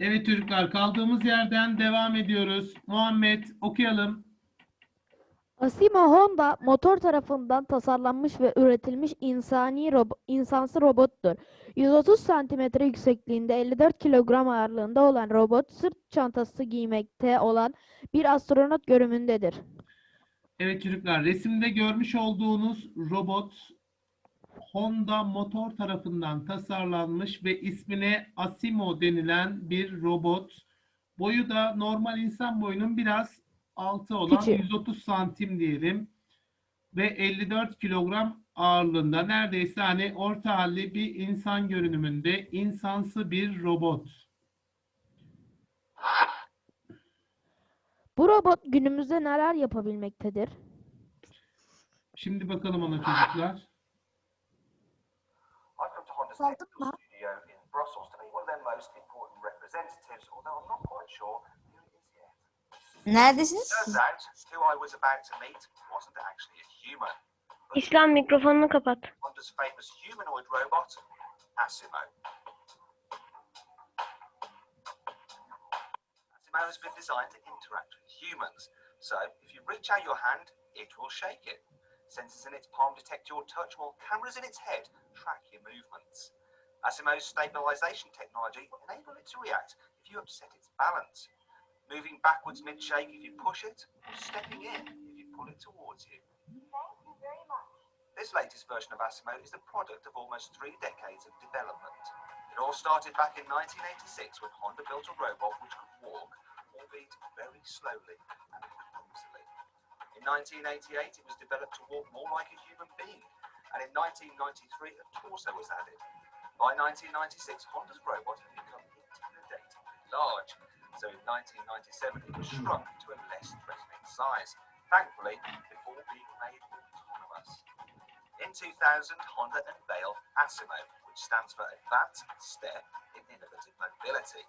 Evet çocuklar kaldığımız yerden devam ediyoruz. Muhammed okuyalım. Asimo Honda motor tarafından tasarlanmış ve üretilmiş insani robo- insansı robottur. 130 santimetre yüksekliğinde 54 kilogram ağırlığında olan robot sırt çantası giymekte olan bir astronot görünümündedir. Evet çocuklar resimde görmüş olduğunuz robot Honda motor tarafından tasarlanmış ve ismine Asimo denilen bir robot. Boyu da normal insan boyunun biraz altı olan Küçük. 130 santim diyelim. Ve 54 kilogram ağırlığında neredeyse hani orta halli bir insan görünümünde insansı bir robot. Bu robot günümüzde neler yapabilmektedir? Şimdi bakalım ona çocuklar. I've come to Honda's Aldım technical mı? studio in Brussels to meet one of their most important representatives, although I'm not quite sure who it is yet. Neredesiniz? Turns out, who I was about to meet wasn't actually a human. but İslam mikrofonunu kapat. Honda's famous humanoid robot, Asimo. Asimo has been designed to interact with humans, so if you reach out your hand, it will shake it. Sensors in its palm detect your touch, while cameras in its head track your movements. Asimo's stabilization technology enable it to react if you upset its balance, moving backwards mid-shake if you push it, or stepping in if you pull it towards you. Thank you very much. This latest version of Asimo is the product of almost three decades of development. It all started back in 1986 when Honda built a robot which could walk, albeit very slowly and clumsily. In 1988, it was developed to walk more like a human being, and in 1993, a torso was added. By 1996, Honda's robot had become intimidatingly large, so in 1997 it was shrunk to a less threatening size, thankfully, before being made autonomous. In 2000, Honda unveiled ASIMO, which stands for Advanced Step in Innovative Mobility.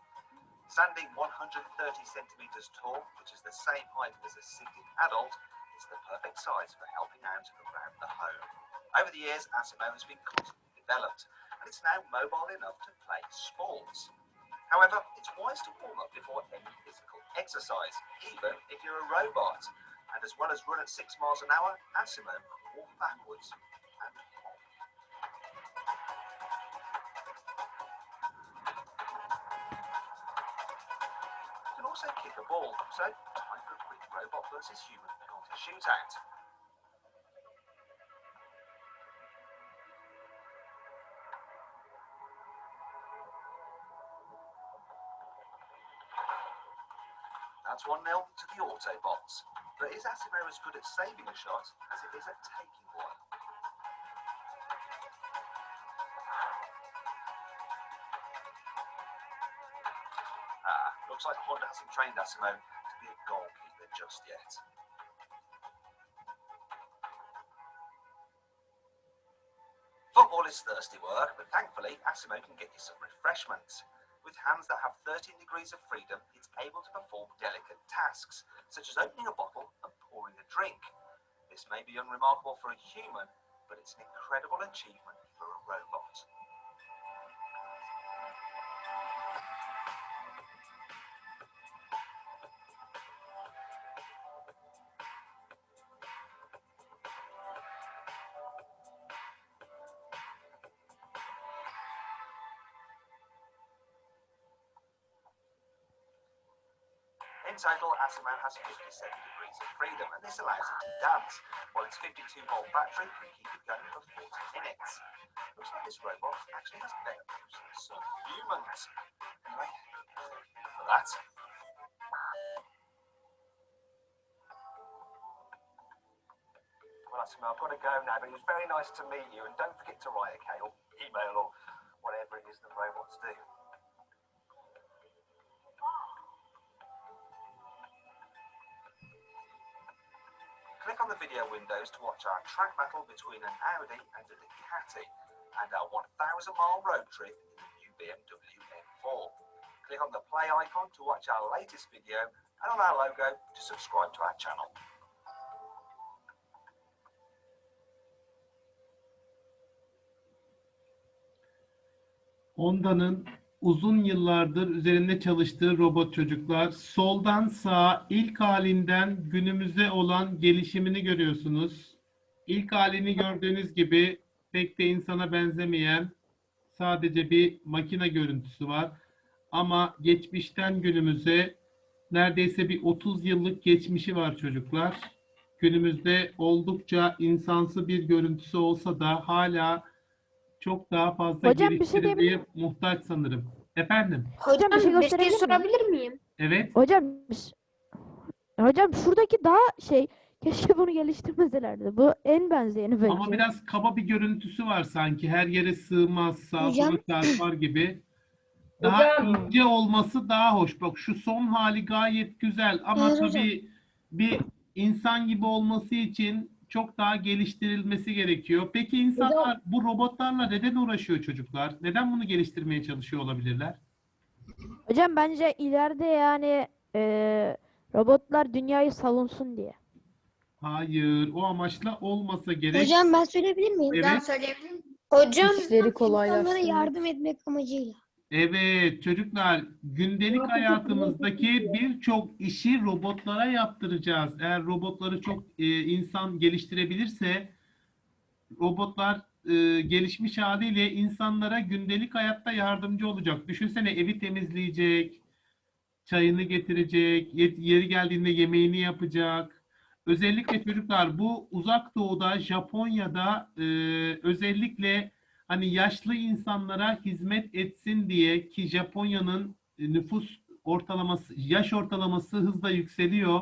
Standing 130 centimeters tall, which is the same height as a seated adult, is the perfect size for helping out around the home. Over the years, ASIMO has been constantly developed, and it's now mobile enough to play sports. However, it's wise to warm up before any physical exercise, even if you're a robot. And as well as run at 6 miles an hour, Asimo can walk backwards and. You can also kick a ball, so time for a quick robot versus human penalty shootout. 1 0 to the Autobots. But is Asimo as good at saving a shot as it is at taking one? Ah, looks like Honda hasn't trained Asimo to be a goalkeeper just yet. Football is thirsty work, but thankfully Asimo can get you some refreshments. With hands that have 13 degrees of freedom, able to perform delicate tasks, such as opening a bottle and pouring a drink. This may be unremarkable for a human, but it's an incredible achievement In total, Asimo has 57 degrees of freedom, and this allows it to dance, while its 52 volt battery can keep it going for 40 minutes. Looks like this robot actually has than some humans. Anyway, for that. Well, Asimo, I've got to go now, but it was very nice to meet you, and don't forget to write, okay, or email, or whatever it is that robots do. On the video windows to watch our track battle between an Audi and a Ducati and our 1,000 mile road trip in the new BMW M4. Click on the play icon to watch our latest video and on our logo to subscribe to our channel. Honda'nın uzun yıllardır üzerinde çalıştığı robot çocuklar. Soldan sağa ilk halinden günümüze olan gelişimini görüyorsunuz. İlk halini gördüğünüz gibi pek de insana benzemeyen sadece bir makine görüntüsü var. Ama geçmişten günümüze neredeyse bir 30 yıllık geçmişi var çocuklar. Günümüzde oldukça insansı bir görüntüsü olsa da hala çok daha fazla Hocam, bir şey geliştirilmeye muhtaç sanırım. Efendim? Hocam, bir şey bir şey gösterebilir miyim? sorabilir miyim? Evet. Hocam hocam şuradaki daha şey keşke bunu geliştirmeselerdi. Bu en benzeyeni bence. Ama biraz kaba bir görüntüsü var sanki. Her yere sığmaz, sağa Hocam. sola çarpar gibi. Daha Hocam. ince olması daha hoş. Bak şu son hali gayet güzel ama Evet hocam. tabii bir insan gibi olması için çok daha geliştirilmesi gerekiyor. Peki insanlar bu robotlarla neden uğraşıyor çocuklar? Neden bunu geliştirmeye çalışıyor olabilirler? Hocam bence ileride yani eee, robotlar dünyayı savunsun diye. Hayır, o amaçla olmasa gerek. Hocam ben söyleyebilir miyim? Evet. Ben söyleyebilir miyim? Hocam İşleri insanlara kolaylaştırmak. yardım etmek amacıyla. Evet çocuklar gündelik hayatımızdaki birçok işi robotlara yaptıracağız. Eğer robotları çok e, insan geliştirebilirse robotlar e, gelişmiş haliyle insanlara gündelik hayatta yardımcı olacak. Düşünsene evi temizleyecek, çayını getirecek, ye- yeri geldiğinde yemeğini yapacak. Özellikle çocuklar bu uzak doğuda, Japonya'da e, özellikle hani yaşlı insanlara hizmet etsin diye ki Japonya'nın e, nüfus ortalaması, yaş ortalaması hızla yükseliyor.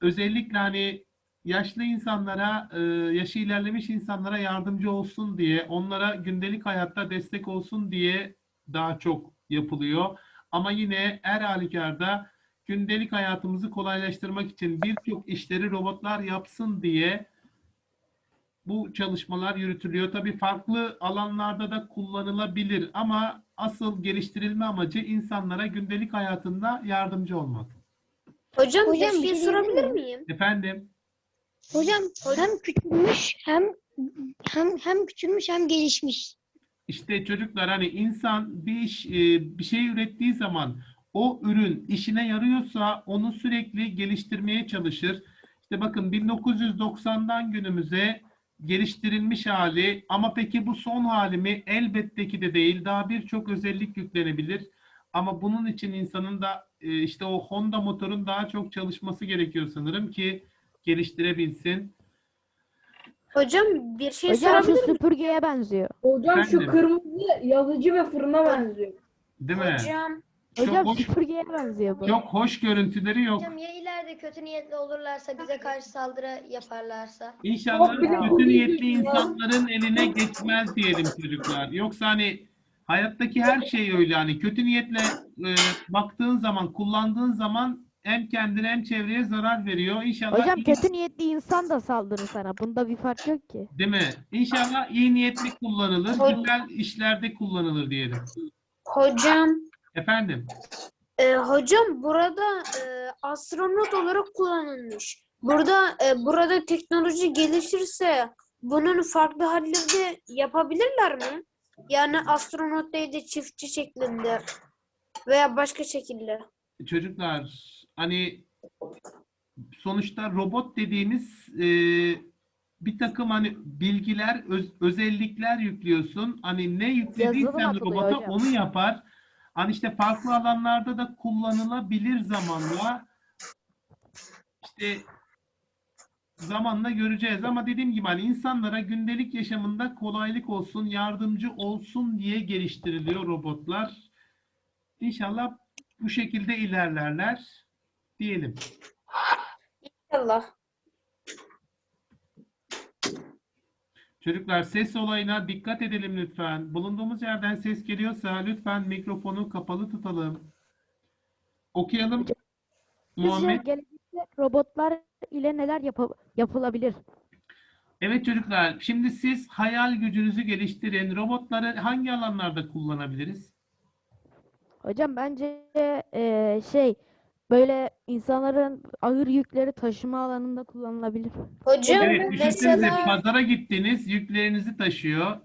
Özellikle hani yaşlı insanlara, e, yaşı ilerlemiş insanlara yardımcı olsun diye, onlara gündelik hayatta destek olsun diye daha çok yapılıyor. Ama yine her halükarda gündelik hayatımızı kolaylaştırmak için birçok işleri robotlar yapsın diye bu çalışmalar yürütülüyor. Tabii farklı alanlarda da kullanılabilir ama asıl geliştirilme amacı insanlara gündelik hayatında yardımcı olmak. Hocam, Hocam, bir bir şey şey sorabilir miyim? Efendim? Hocam hem küçülmüş hem hem hem küçülmüş hem gelişmiş. İşte çocuklar hani insan bir iş e, bir şey ürettiği zaman o ürün işine yarıyorsa onu sürekli geliştirmeye çalışır. İşte bakın 1990'dan günümüze geliştirilmiş hali ama peki bu son hali mi? Elbette ki de değil. Daha birçok özellik yüklenebilir. Ama bunun için insanın da e, işte o Honda motorun daha çok çalışması gerekiyor sanırım ki geliştirebilsin. Hocam bir şey Hocam şu sorabilir miyim? süpürgeye benziyor. Hocam şu Efendim? kırmızı yazıcı ve fırına benziyor. Değil mi? Hocam, Çok Hocam hoş- süpürgeye benziyor bu. Çok hoş görüntüleri yok. Hocam ya ileride kötü niyetli olurlarsa bize karşı saldırı yaparlarsa. İnşallah kötü niyetli insanların eline geçmez diyelim çocuklar. Yoksa hani hayattaki her şey öyle hani kötü niyetle e, baktığın zaman, kullandığın zaman hem kendine hem çevreye zarar veriyor. İnşallah Hocam iyi- kötü niyetli insan da saldırır sana. Bunda bir fark yok ki. değil mi? İnşallah iyi niyetli kullanılır, Hocam. güzel işlerde kullanılır diyelim. hocam, Efendim? e, hocam burada e, astronot olarak kullanılmış. Burada e, burada teknoloji gelişirse bunun farklı halleri yapabilirler mi? Yani astronot değil de çiftçi şeklinde veya başka şekilde. Çocuklar hani sonuçta robot dediğimiz e, bir takım hani bilgiler, öz- özellikler yüklüyorsun. Hani ne yüklediysen robota hocam. onu yapar. Hani işte farklı alanlarda da kullanılabilir zamanla. İşte zamanla göreceğiz ama dediğim gibi hani insanlara gündelik yaşamında kolaylık olsun, yardımcı olsun diye geliştiriliyor robotlar. İnşallah bu şekilde ilerlerler diyelim. Allah. Çocuklar ses olayına dikkat edelim lütfen. Bulunduğumuz yerden ses geliyorsa lütfen mikrofonu kapalı tutalım. Okuyalım. Sizce Muhammed. gelecekte robotlar ile neler yapı- yapılabilir? Evet çocuklar, şimdi siz hayal gücünüzü geliştirin. Robotları hangi alanlarda kullanabiliriz? Hocam bence eee, şey böyle insanların ağır yükleri taşıma alanında kullanılabilir. Hocam Evet, düşünsenize mesela pazara gittiniz, yüklerinizi taşıyor.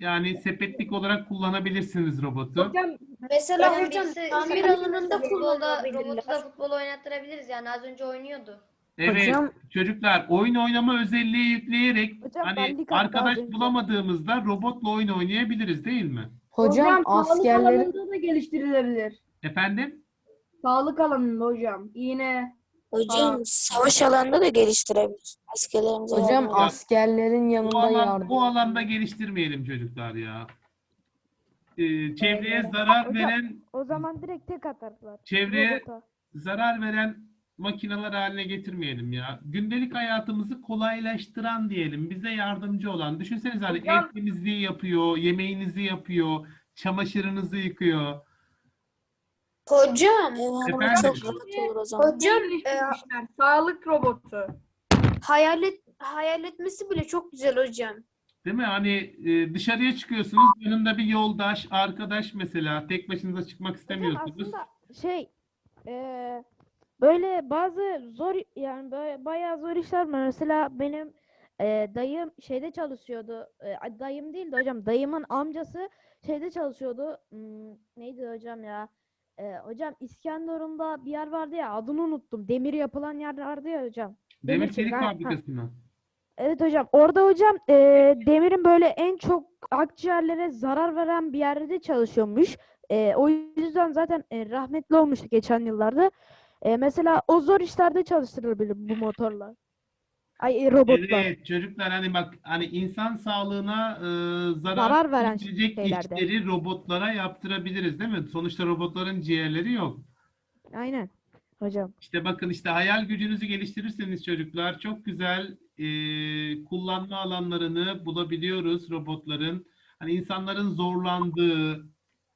Yani sepetlik olarak kullanabilirsiniz robotu. Hocam Mesela Hocam hocam birisi- tamir alanında futbolda, robotu da futbol oynattırabiliriz yani az önce oynuyordu. Evet Hocam- çocuklar oyun oynama özelliği yükleyerek Hocam hani benlik hatta arkadaş az önce. bulamadığımızda robotla oyun oynayabiliriz değil mi? hocam, Hocam sağlık askerlerin alanında da geliştirilebilir. Efendim? Sağlık alanında hocam. İğne. Hocam savaş alanında da geliştirebilir. Askerlerimize hocam yardım askerlerin Bu, yanında alan, yardım. bu alanda geliştirmeyelim çocuklar ya. Ee, çevreye zarar Hocam- veren o zaman direkt tek atarlar. çevreye Robota. zarar veren makineler haline getirmeyelim ya. Gündelik hayatımızı kolaylaştıran diyelim, bize yardımcı olan. Düşünsenize hani Hocam- ev temizliği yapıyor, yemeğinizi yapıyor, çamaşırınızı yıkıyor. Hocam, Ee, Efendim? çok rahat olur o zaman. hocam e, Geliştirmişler. Sağlık robotu. hayalet hayal etmesi bile çok güzel hocam. Değil mi? Hani e, dışarıya çıkıyorsunuz, yanında bir yoldaş, arkadaş mesela. Tek başınıza çıkmak Hocam istemiyorsunuz. aslında şey eee, böyle bazı zor yani böyle bayağı zor işler var. Mesela benim eee, dayım şeyde çalışıyordu. Eee, ay, dayım değil de hocam dayımın amcası şeyde çalışıyordu. Hmm, neydi hocam ya? Eee, hocam İskenderun'da bir yer vardı ya adını unuttum. Demir yapılan yer vardı ya hocam. Demir demir çelik fabrikası mı? Evet hocam. Orada hocam eee, demirin böyle en çok akciğerlere zarar veren bir yerde çalışıyormuş. Eee, o yüzden zaten e, rahmetli olmuştu geçen yıllarda. Eee, mesela o zor işlerde çalıştırılabilir bu motorlar. Ay e, robotlar. Evet çocuklar hani bak hani insan sağlığına e, zarar, Zarar veren verecek şeylerde. işleri robotlara yaptırabiliriz değil mi? Sonuçta robotların ciğerleri yok. Aynen hocam. İşte bakın işte hayal gücünüzü geliştirirseniz çocuklar çok güzel e, kullanma alanlarını bulabiliyoruz robotların. Hani insanların zorlandığı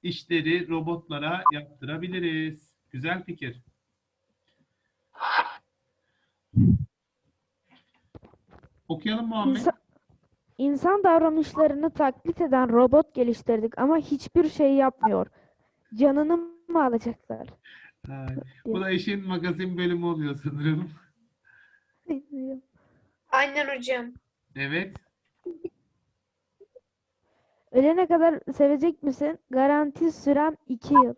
işleri robotlara yaptırabiliriz. Güzel fikir. Okuyalım Muhammed. İnsan, insan davranışlarını taklit eden robot geliştirdik ama hiçbir şey yapmıyor. Canını mı alacaklar? Ay, Bu da işin magazin bölümü oluyor sanırım. Aynen hocam. Evet. Ölene kadar sevecek misin? Garanti sürem 2 yıl.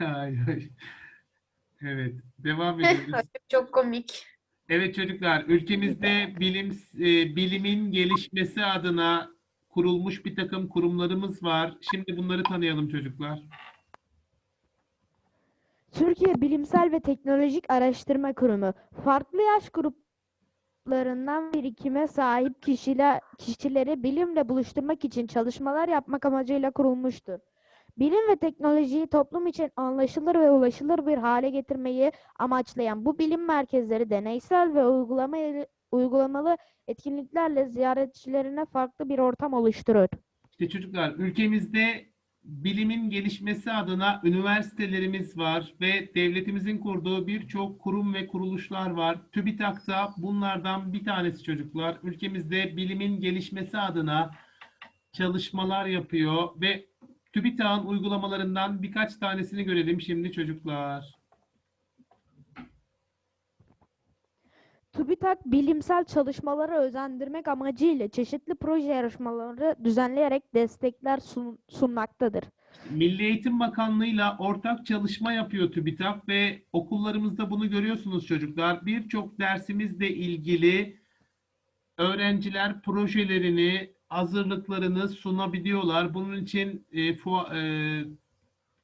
Ay, ay. Evet. Devam ediyoruz. Çok komik. Evet çocuklar, ülkemizde bilim e, bilimin gelişmesi adına kurulmuş bir takım kurumlarımız var. Şimdi bunları tanıyalım çocuklar. Türkiye Bilimsel ve Teknolojik Araştırma Kurumu farklı yaş gruplarından birikime sahip kişiler, kişileri bilimle buluşturmak için çalışmalar yapmak amacıyla kurulmuştur. Bilim ve teknolojiyi toplum için anlaşılır ve ulaşılır bir hale getirmeyi amaçlayan bu bilim merkezleri deneysel ve uygulama, uygulamalı etkinliklerle ziyaretçilerine farklı bir ortam oluşturur. İşte çocuklar, ülkemizde bilimin gelişmesi adına üniversitelerimiz var ve devletimizin kurduğu birçok kurum ve kuruluşlar var. TÜBİTAK da bunlardan bir tanesi çocuklar. Ülkemizde bilimin gelişmesi adına çalışmalar yapıyor ve TÜBİTAK'ın uygulamalarından birkaç tanesini görelim şimdi çocuklar. TÜBİTAK bilimsel çalışmaları özendirmek amacıyla çeşitli proje yarışmaları düzenleyerek destekler sun- sunmaktadır. Milli Eğitim Bakanlığı'yla ortak çalışma yapıyor TÜBİTAK ve okullarımızda bunu görüyorsunuz çocuklar. Birçok dersimizle ilgili öğrenciler projelerini, hazırlıklarını sunabiliyorlar. Bunun için e, fu- e,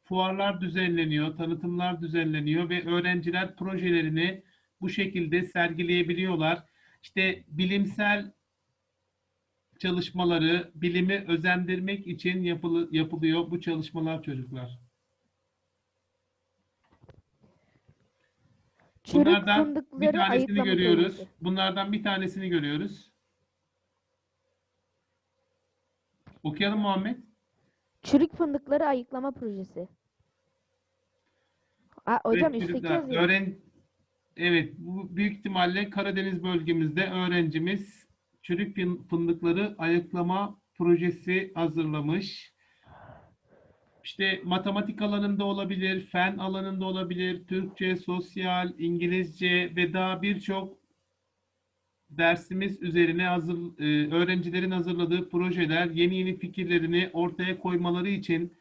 fuarlar düzenleniyor, tanıtımlar düzenleniyor ve öğrenciler projelerini bu şekilde sergileyebiliyorlar. İşte bilimsel çalışmaları, bilimi özendirmek için yapılı, yapılıyor bu çalışmalar çocuklar. Çürük Bunlardan bir tanesini görüyoruz. Bunlardan bir tanesini görüyoruz. Okuyalım Muhammed. Çürük fındıkları ayıklama projesi. Aa, hocam Evet, üstteki yazıyor. öğren Evet, bu büyük ihtimalle Karadeniz bölgemizde öğrencimiz çürük fın- fındıkları ayıklama projesi hazırlamış. İşte matematik alanında olabilir, fen alanında olabilir, Türkçe, sosyal, İngilizce ve daha birçok dersimiz üzerine hazır e, öğrencilerin hazırladığı projeler yeni yeni fikirlerini ortaya koymaları için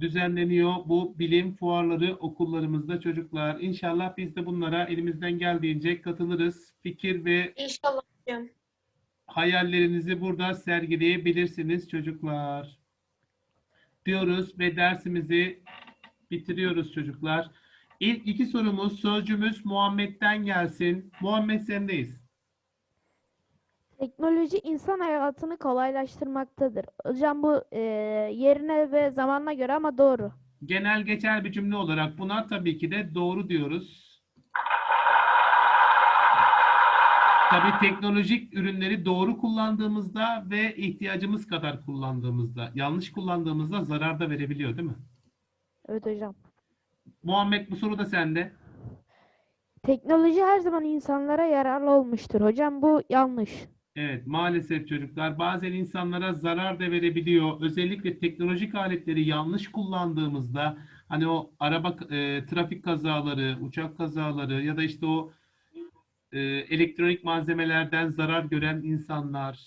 düzenleniyor bu bilim fuarları okullarımızda çocuklar. İnşallah biz de bunlara elimizden geldiğince katılırız. Fikir ve İnşallah hayallerinizi burada sergileyebilirsiniz çocuklar. Diyoruz ve dersimizi bitiriyoruz çocuklar. İlk iki sorumuz sözcüğümüz Muhammed'den gelsin. Muhammed sendeyiz. Teknoloji insan hayatını kolaylaştırmaktadır. Hocam bu e, yerine ve zamanına göre ama doğru. Genel geçer bir cümle olarak buna tabii ki de doğru diyoruz. Tabii teknolojik ürünleri doğru kullandığımızda ve ihtiyacımız kadar kullandığımızda, yanlış kullandığımızda zarar da verebiliyor değil mi? Evet hocam. Muhammed bu soru da sende. Teknoloji her zaman insanlara yararlı olmuştur. Hocam bu yanlış. Evet, maalesef çocuklar bazen insanlara zarar da verebiliyor. Özellikle teknolojik aletleri yanlış kullandığımızda hani o araba e, trafik kazaları, uçak kazaları ya da işte o e, elektronik malzemelerden zarar gören insanlar.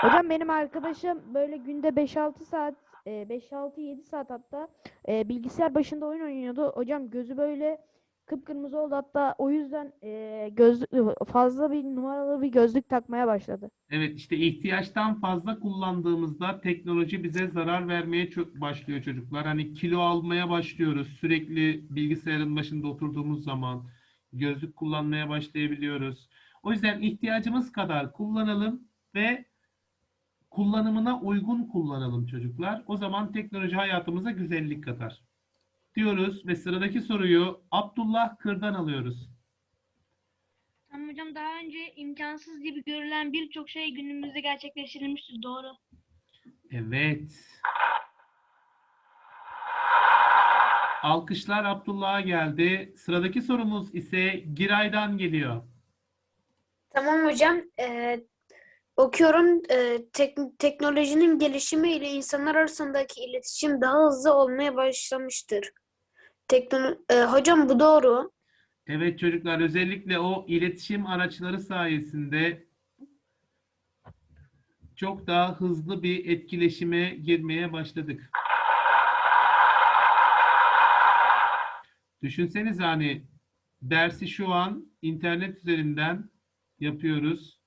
Hocam benim arkadaşım böyle günde 5-6 saat, 5-6-7 saat hatta e, bilgisayar başında oyun oynuyordu. Hocam gözü böyle kıpkırmızı oldu hatta o yüzden e, göz fazla bir numaralı bir gözlük takmaya başladı. Evet işte ihtiyaçtan fazla kullandığımızda teknoloji bize zarar vermeye çok başlıyor çocuklar. Hani kilo almaya başlıyoruz. Sürekli bilgisayarın başında oturduğumuz zaman gözlük kullanmaya başlayabiliyoruz. O yüzden ihtiyacımız kadar kullanalım ve kullanımına uygun kullanalım çocuklar. O zaman teknoloji hayatımıza güzellik katar. Diyoruz ve sıradaki soruyu Abdullah Kır'dan alıyoruz. Tamam hocam daha önce imkansız gibi görülen birçok şey günümüzde gerçekleştirilmiştir. Doğru. Evet. Alkışlar Abdullah'a geldi. Sıradaki sorumuz ise Giray'dan geliyor. Tamam hocam. Ee, okuyorum. Ee, tek- teknolojinin gelişimiyle insanlar arasındaki iletişim daha hızlı olmaya başlamıştır. Teknolo Ee, hocam bu doğru. Evet çocuklar özellikle o iletişim araçları sayesinde çok daha hızlı bir etkileşime girmeye başladık. Düşünsenize hani dersi şu an internet üzerinden yapıyoruz.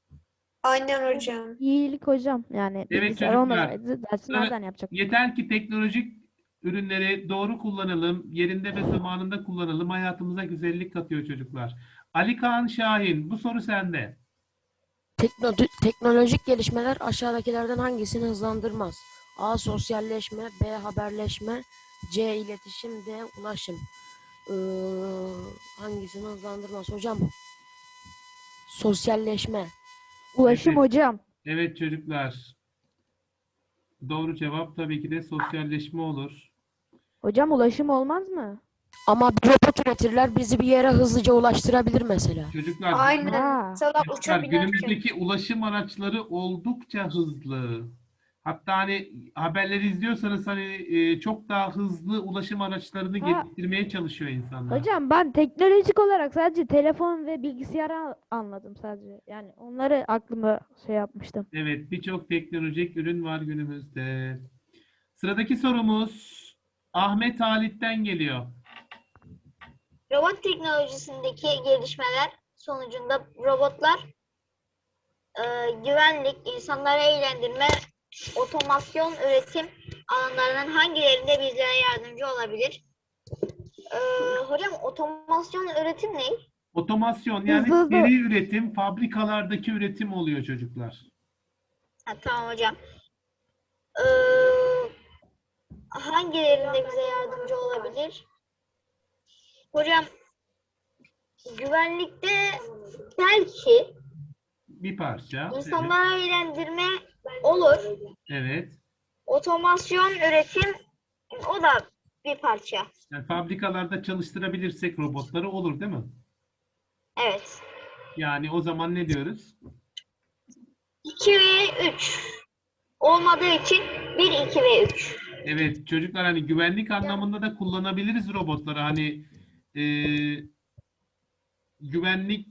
Aynen hocam. İyilik hocam yani Evet bilgisayar çocuklar. olmasaydı dersi Evet. nereden yapacak? Yeter ki teknolojik ürünleri doğru kullanalım, yerinde ve zamanında kullanalım. Hayatımıza güzellik katıyor çocuklar. Ali Kaan Şahin, bu soru sende. Tekno- teknolojik gelişmeler aşağıdakilerden hangisini hızlandırmaz? A. Sosyalleşme B. Haberleşme C. iletişim D. Ulaşım Ee, hangisini hızlandırmaz? Hocam sosyalleşme. Ulaşım Evet. hocam. Evet çocuklar. Doğru cevap tabii ki de sosyalleşme olur. Hocam ulaşım olmaz mı? Ama bir robot üretirler bizi bir yere hızlıca ulaştırabilir mesela. Çocuklar, Aynen. Mesela çocuklar günümüzdeki ulaşım araçları oldukça hızlı. Hatta hani haberleri izliyorsanız hani e, çok daha hızlı ulaşım araçlarını Ha. geliştirmeye çalışıyor insanlar. Hocam ben teknolojik olarak sadece telefon ve bilgisayarı anladım sadece. Yani onları aklıma şey yapmıştım. Evet, birçok teknolojik ürün var günümüzde. Sıradaki sorumuz Ahmet Halit'ten geliyor. Robot teknolojisindeki gelişmeler sonucunda robotlar e, güvenlik, insanları eğlendirme, otomasyon üretim alanlarının hangilerinde bizlere yardımcı olabilir? E, hocam otomasyon üretim ne? Otomasyon yani Hızlı hızlı. seri üretim, fabrikalardaki üretim oluyor çocuklar. Ha, tamam hocam. E, hangilerinde bize yardımcı olabilir? Hocam güvenlikte belki Bir parça. Evet, İnsanları eğlendirme olur. Evet. Otomasyon üretim o da bir parça. Yani fabrikalarda çalıştırabilirsek robotları olur değil mi? Evet. Yani o zaman ne diyoruz? 2 ve 3 olmadığı için 1, 2 ve 3. Evet çocuklar hani güvenlik anlamında da kullanabiliriz robotları. Hani e, güvenlik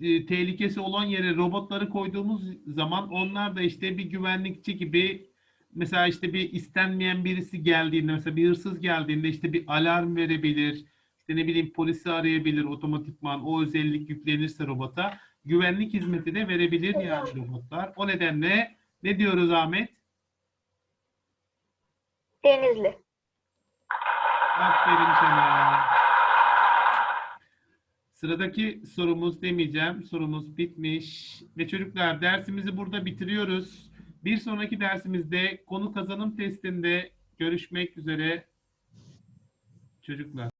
e, tehlikesi olan yere robotları koyduğumuz zaman onlar da işte bir güvenlikçi gibi mesela işte bir istenmeyen birisi geldiğinde mesela bir hırsız geldiğinde işte bir alarm verebilir. İşte ne bileyim polisi arayabilir otomatikman o özellik yüklenirse robota güvenlik hizmeti de verebilir yani robotlar. O nedenle ne diyoruz Ahmet? Denizli. Aferin sana. Sıradaki sorumuz demeyeceğim. Sorumuz bitmiş. Ve çocuklar dersimizi burada bitiriyoruz. Bir sonraki dersimizde konu kazanım testinde görüşmek üzere çocuklar.